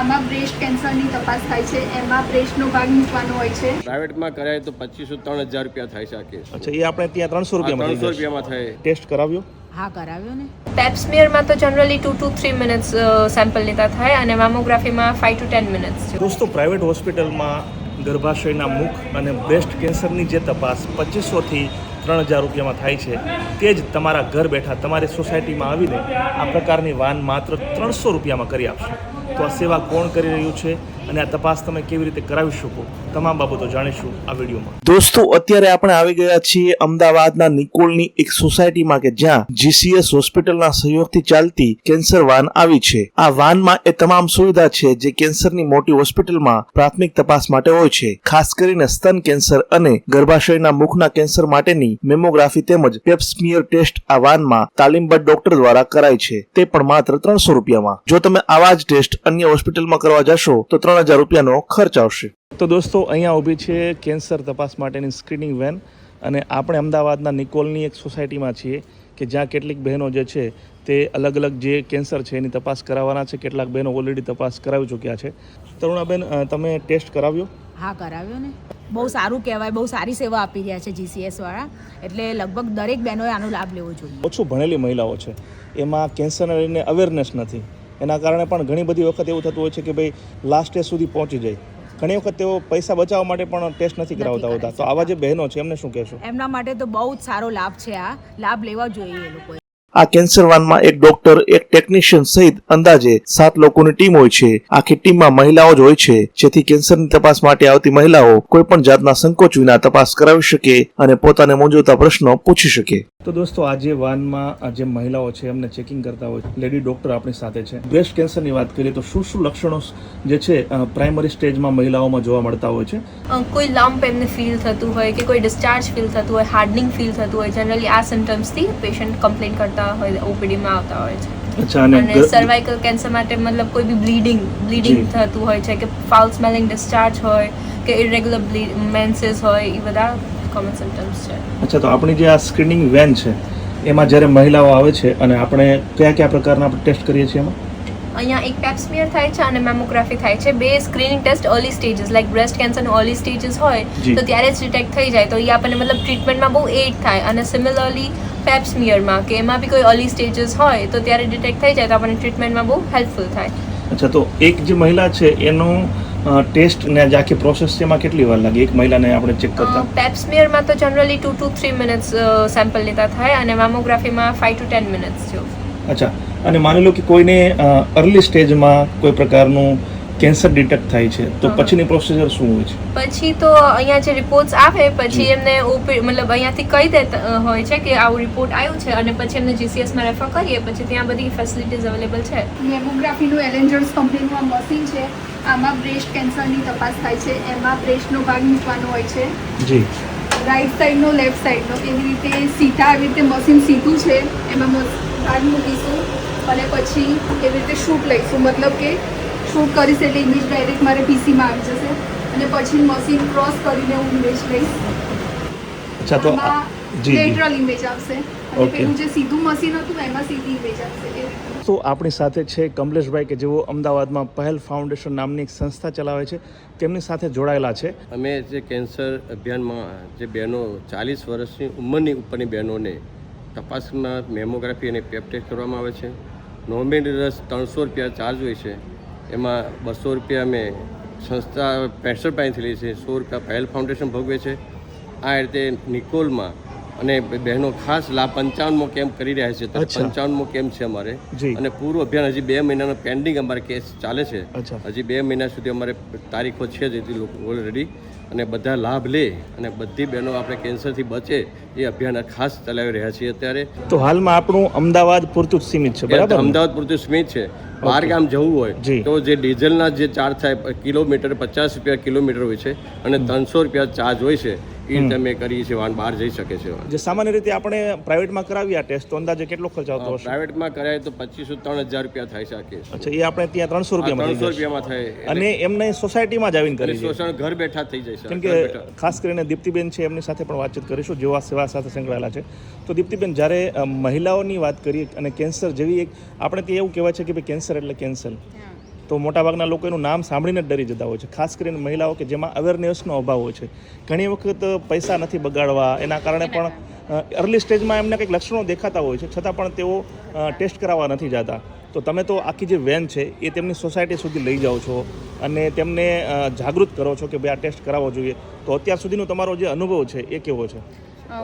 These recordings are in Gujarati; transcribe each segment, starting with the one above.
આમાં બ્રેસ્ટ કેન્સરની તપાસ થાય છે. એમાં બ્રેસ્ટનો ભાગ મૂકવાનો હોય છે. પ્રાઇવેટમાં કરાય તો પચીસો ત્રણ હજાર રૂપિયા થાય છે આ કેસ. અચ્છા એ આપણે ત્યાં ત્રણસો રૂપિયામાં ત્રણસો રૂપિયામાં થાય. ટેસ્ટ કરાવ્યો? હા કરાવ્યો ને. પેપ્સમિયરમાં તો generally two to three minutes sample લેતા થાય અને મેમોગ્રાફીમાં ફાઇવ ટુ ટેન મિનિટ્સ છે. દોસ્તો પ્રાઇવેટ હોસ્પિટલમાં ગર્ભાશયના મુખ અને બ્રેસ્ટ કેન્સરની જે તપાસ પચીસોથી ત્રણ હજાર રૂપિયામાં થાય છે તે જ તમારા ઘર બેઠા તમારી સોસાયટીમાં આવીને આ પ્રકારની વાન માત્ર ત્રણસો રૂપિયામાં કરી આપશે. તો આ સેવા કોણ કરી રહ્યું છે? અને આ તપાસ તમે કેવી રીતે કરાવી શકો તમામ બાબતો જાણીશું આ વિડીયોમાં. દોસ્તો, અત્યારે આપણે આવી ગયા છીએ અમદાવાદના નિકોલની એક સોસાયટીમાં કે જ્યાં જીસીએસ હોસ્પિટલના સહયોગથી ચાલતી કેન્સર વાન આવી છે. આ વાનમાં એ તમામ સુવિધા છે જે કેન્સરની મોટી હોસ્પિટલમાં પ્રાથમિક તપાસ માટે હોય છે. ખાસ કરીને સ્તન કેન્સર અને ગર્ભાશયના મુખના કેન્સર માટેની મેમોગ્રાફી તેમજ પેપ્સમિયર ટેસ્ટ આ વાનમાં તાલીમબદ્ધ ડોક્ટર દ્વારા કરાય છે. તે પણ માત્ર ત્રણસો રૂપિયામાં. જો તમે આવા જ ટેસ્ટ અન્ય હોસ્પિટલમાં કરવા જશો, તો ત્રણ હજાર રૂપિયાનો ખર્ચ આવશે. તો દોસ્તો અહીંયા ઊભી છે કેન્સર તપાસ માટેની સ્ક્રીનિંગ વેન અને આપણે અમદાવાદના નિકોલની એક સોસાયટીમાં છીએ કે જ્યાં કેટલીક બહેનો જે છે તે અલગ અલગ જે કેન્સર છે એની તપાસ કરાવવાના છે. કેટલાક બહેનો ઓલરેડી તપાસ કરાવી ચૂક્યા છે. તરુણાબેન તમે ટેસ્ટ કરાવ્યો? હા કરાવ્યો ને. બહુ સારું કહેવાય બહુ સારી સેવા આપી રહ્યા છે જીસીએસ વાળા. એટલે લગભગ દરેક બહેનોએ આનો લાભ લેવો જોઈએ. ઓછું ભણેલી મહિલાઓ છે. એમાં કેન્સરને લઈને અવેરનેસ નથી. એના કારણે પણ ઘણી બધી વખત એવું થતું હોય છે કે ભાઈ લાસ્ટ સ્ટેજ સુધી પહોંચી જાય. ઘણી વખત તેઓ પૈસા બચાવવા માટે પણ ટેસ્ટ નથી કરાવતા હોતા. તો આવા જે બહેનો છે એમને શું કહેશો? એમના માટે તો બહુ જ સારો લાભ છે આ. લાભ લેવા જોઈએ એ લોકોએ. આ કેન્સર વાનમાં એક ડોક્ટર એક ટેકનિશિયન સહિત અંદાજે સાત લોકોની ટીમ હોય છે. આખી ટીમમાં મહિલાઓ જ હોય છે. જેથી કેન્સરની તપાસ માટે આવતી મહિલાઓ કોઈ પણ જાતના સંકોચ વિના તપાસ કરાવી શકે અને પોતાને મૂંઝવતા પ્રશ્નો પૂછી શકે. તો દોસ્તો આજે વાનમાં જે મહિલાઓ છે એમને ચેકિંગ કરતા હોય. લેડી ડોક્ટર આપણી સાથે છે. બ્રેસ્ટ કેન્સરની વાત કરીએ તો શું શું લક્ષણો જે છે પ્રાઇમરી સ્ટેજમાં મહિલાઓમાં જોવા મળતા હોય છે? કોઈ લમ્પ એમને ફીલ થતું હોય કે કોઈ ડિસ્ચાર્જ ફીલ થતું હોય હાર્ડનિંગ ફીલ થતું હોય જનરલી આ સિમ્ટમ્સથી પેશન્ટ કમ્પ્લેન કરતા હોય ઓપીડીમાં આવતા હોય છે. અચ્છા અને સર્વાઇકલ કેન્સર માટે મતલબ કોઈ બી બ્લીડિંગ બ્લીડિંગ થતું હોય છે કે ફાઉલ સ્મેલિંગ ડિસ્ચાર્જ હોય કે ઇરેગ્યુલર મેન્સીસ હોય એ બધા કોમન સિમ્ટમ્સ છે. અચ્છા તો આપણી જે આ સ્ક્રીનિંગ વેન છે એમાં જ્યારે મહિલાઓ આવે છે અને આપણે કયા કયા પ્રકારના આપણે ટેસ્ટ કરીએ છીએ એમાં? અહીંયા એક પેપ્સમિયર સ્મિયર થાય છે અને મેમોગ્રાફી થાય છે. બે screening test early stages like breast cancer early stages હોય તો ત્યારે જ ડિટેક્ટ થઈ જાય. તો એ આપણને મતલબ ટ્રીટમેન્ટમાં બહુ એડ થાય. અને સિમિલરલી પેપ્સમિયરમાં કે એમાં બી કોઈ અર્લી સ્ટેજીસ હોય તો ત્યારે ડિટેક્ટ થઈ જાય તો આપણને ટ્રીટમેન્ટમાં બહુ હેલ્પફુલ થાય. અચ્છા તો એક જે મહિલા છે એનું ટેસ્ટ ને જે આખી પ્રોસેસ છે એમાં કેટલી વાર લાગે? એક મહિલાને આપણે ચેક કરતા. પેપ સ્મિયરમાં તો generally two to three minutes sample લેતા થાય અને મેમોગ્રાફીમાં ફાઇવ ટુ ટેન મિનિટ્સ જેવું. અચ્છા. અને માની લો કે કોઈને અર્લી સ્ટેજમાં કોઈ પ્રકારનું કેન્સર ડિટેક્ટ થાય છે તો પછીની પ્રોસિજર શું હોય છે? પછી તો અહીંયા જે રિપોર્ટ્સ આવે પછી એમને ઓપી મતલબ અહીંયાથી કહી દેતા હોય છે કે આવું રિપોર્ટ આવ્યું છે અને પછી એમને જીસીએસમાં રેફર કરીએ પછી ત્યાં બધી ફેસિલિટીઝ અવેલેબલ છે. મેમોગ્રાફીનું એલેન્જર્સ કંપનીનું મશીન છે. આમાં બ્રેસ્ટ કેન્સરની તપાસ થાય છે. એમાં બ્રેસ્ટનો ભાગ મૂકવાનો હોય છે. જી. રાઈટ સાઈડનો લેફ્ટ સાઈડનો એવી રીતે સીધા આવી રીતે મશીન સીધું છે. એમાં ભાગ મૂકીશું. અને પછી એવી રીતે શૂટ લઈશું. મતલબ કે શૂટ કરીશ એટલે ઇંગ્લિશ ડાયરેક્ટ મારે પીસીમાં આવી જશે. અને પછી મશીન ક્રોસ કરીને હું ઇમેજ લઈશ. અચ્છા તો લેટરલ ઇમેજ આવશે. અને પેલું જે સીધું મશીન હતું એમાં સીધી ઇમેજ આવશે. તો આપણી સાથે છે કમલેશભાઈ કે જેઓ અમદાવાદમાં પહેલ ફાઉન્ડેશન નામની એક સંસ્થા ચલાવે છે. તેમની સાથે જોડાયેલા છે. અમે જે કેન્સર અભિયાનમાં જે બહેનો ચાલીસ વર્ષની ઉંમરની ઉપરની બહેનોને તપાસમાં મેમોગ્રાફી અને પેપટેસ્ટ કરવામાં આવે છે. નોમિની રસ ત્રણસો રૂપિયા ચાર્જ હોય છે. એમાં બસો રૂપિયા અમે સંસ્થા પેન્સર પાસેથી લઈએ છીએ. સો રૂપિયા પહેલ ફાઉન્ડેશન ભોગવે છે. આ રીતે નિકોલમાં અને બહેનો ખાસ લાભ પંચાવનમો કેમ્પ કરી રહ્યા છે. પંચાવનમો કેમ્પ છે અમારે. અને પૂરું અભિયાન હજી બે મહિનાનો પેન્ડિંગ અમારે કેસ ચાલે છે. હજી બે મહિના સુધી અમારે તારીખો છે જ એથી લોકો ઓલરેડી અને બધા લાભ લે અને બધી બહેનો આપણે કેન્સરથી બચે એ અભિયાન ખાસ ચલાવી રહ્યા છીએ અત્યારે. તો હાલમાં આપણું અમદાવાદ પૂરતું સીમિત છે બરાબર અમદાવાદ પૂરતું સ્મિત છે. બહાર ગામ જવું હોય તો જે ડીઝલના જે ચાર્જ થાય કિલોમીટર પચાસ રૂપિયા કિલોમીટર હોય છે અને ત્રણસો રૂપિયા ચાર્જ હોય છે. એ રીતે અમે કરીએ છીએ વાહન બહાર જઈ શકે છે. જે સામાન્ય રીતે આપણે પ્રાઇવેટમાં કરાવીએ આ ટેસ્ટ તો અંદાજે કેટલો ખર્ચ આવતો હશે? પ્રાઇવેટમાં કરાય તો પચીસો ત્રણ હજાર રૂપિયા થાય શકે અચ્છા એ આપણે ત્યાં ત્રણસો રૂપિયામાં ત્રણસો રૂપિયામાં થાય અને એમને સોસાયટીમાં જ આવીને કરી શોષણ ઘર બેઠા થઈ જાય છે કેમ કે ખાસ કરીને દીપ્તિબેન છે એમની સાથે પણ વાતચીત કરીશું જેવા આ સેવા સાથે સંકળાયેલા છે. તો દીપ્તિબેન જ્યારે મહિલાઓની વાત કરીએ અને કેન્સર જેવી એક આપણે ત્યાં એવું કહેવાય છે કે ભાઈ કેન્સર એટલે કેન્સર. તો મોટાભાગના લોકો એનું નામ સાંભળીને જ ડરી જતા હોય છે. ખાસ કરીને મહિલાઓ કે જેમાં અવેરનેસનો અભાવ હોય છે. ઘણી વખત પૈસા નથી બગાડવા, એના કારણે પણ અર્લી સ્ટેજમાં એમને કંઈક લક્ષણો દેખાતા હોય છે, છતાં પણ તેઓ ટેસ્ટ કરાવવા નથી જતા. તો તમે તો આખી જે વેન છે, એ તેમની સોસાયટી સુધી લઈ જાઓ છો અને તેમને જાગૃત કરો છો કે ભાઈ આ ટેસ્ટ કરાવવો જોઈએ. તો અત્યાર સુધીનો તમારો જે અનુભવ છે, એ કેવો છે?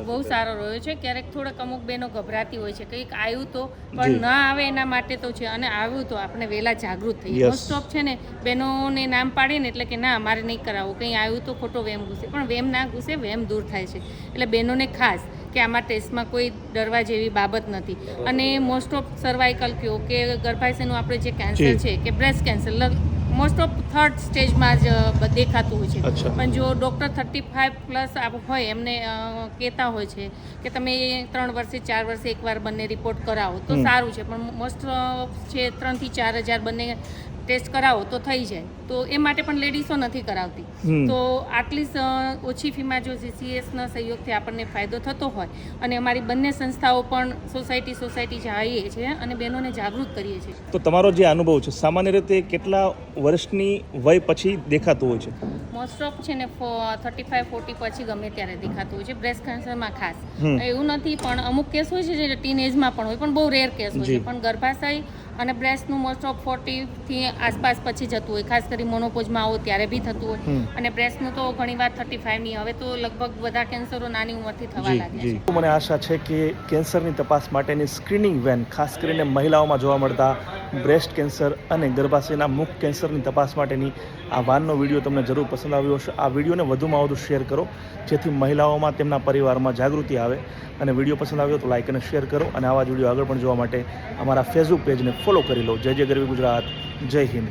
બહુ સારો રહ્યો છે. ક્યારેક થોડાક અમુક બહેનો ગભરાતી હોય છે કંઈક આવ્યું તો પણ ના આવે એના માટે તો છે અને આવ્યું તો આપણે વહેલા જાગૃત થઈએ. મોસ્ટ ઓફ છે ને બહેનોને નામ પાડીએ ને એટલે કે ના અમારે નહીં કરાવવું. કંઈ આવ્યું તો ખોટો વેમ ઘૂસે. પણ વેમ ના ઘૂસે વેમ દૂર થાય છે. એટલે બહેનોને ખાસ કે આમાં ટેસ્ટમાં કોઈ ડરવા જેવી બાબત નથી. અને મોસ્ટ ઓફ સર્વાઇકલ કયો કે ગર્ભાશયનું આપણે જે કેન્સર છે કે breast cancer most of third સ્ટેજમાં જ દેખાતું હોય છે. પણ જો ડૉક્ટર થર્ટી ફાઇવ પ્લસ હોય એમને કહેતા હોય છે કે તમે ત્રણ વર્ષે ચાર વર્ષે એકવાર બંને રિપોર્ટ કરાવો તો સારું છે. પણ મોસ્ટ ઓફ છે ત્રણથી ચાર હજાર બંને ટેસ્ટ કરાવો તો થઈ જાય. તો એ માટે પણ લેડીઝો નથી કરાવતી. તો આટલી ઓછી ફીમાં જો જીસીએસના સહયોગથી આપણને ફાયદો થતો હોય અને અમારી બંને સંસ્થાઓ પણ સોસાયટી સોસાયટી જઈએ છીએ અને બહેનોને જાગૃત કરીએ છીએ. તો તમારો જે અનુભવ છે સામાન્ય રીતે કેટલા વર્ષની વય પછી દેખાતું હોય છે? મોસ્ટ ઓફ છે ને થર્ટી ફાઈવ ફોર્ટી પછી ગમે ત્યારે દેખાતું હોય છે. બ્રેસ્ટ કેન્સરમાં ખાસ. એવું નથી પણ અમુક કેસ હોય છે જે ટીન એજમાં પણ હોય પણ બહુ રેર કેસ હોય છે. પણ ગર્ભાશય અને બ્રેસ્ટનું મોસ્ટ ઓફ ફોર્ટીથી આસપાસ પછી જતું હોય. ખાસ કરી મોનોપોઝમાં આવો ત્યારે બી થતું હોય. અને બ્રેસ્ટનું તો ઘણીવાર થર્ટી ફાઈવની હવે તો લગભગ બધા કેન્સરો નાની ઉંમરથી થવા લાગ્યા છે. મને આશા છે કે કેન્સરની તપાસ માટેની સ્ક્રીનિંગ વેન ખાસ કરીને મહિલાઓમાં જોવા મળતા બ્રેસ્ટ કેન્સર અને ગર્ભાશયના મુખ કેન્સરની તપાસ માટેની આ વાનનો વીડિયો તમને જરૂર પસંદ આવ્યો હશે. આ વિડીયોને વધુમાં વધુ શેર કરો, જેથી મહિલાઓમાં તેમના પરિવારમાં જાગૃતિ આવે. અને વીડિયો પસંદ આવ્યો તો લાઇક અને શેર કરો અને આવા જ વીડિયો આગળ પણ જોવા માટે અમારા ફેસબુક પેજને ફોલો કરી લો. જય જય ગરવી ગુજરાત, જય હિન્દ.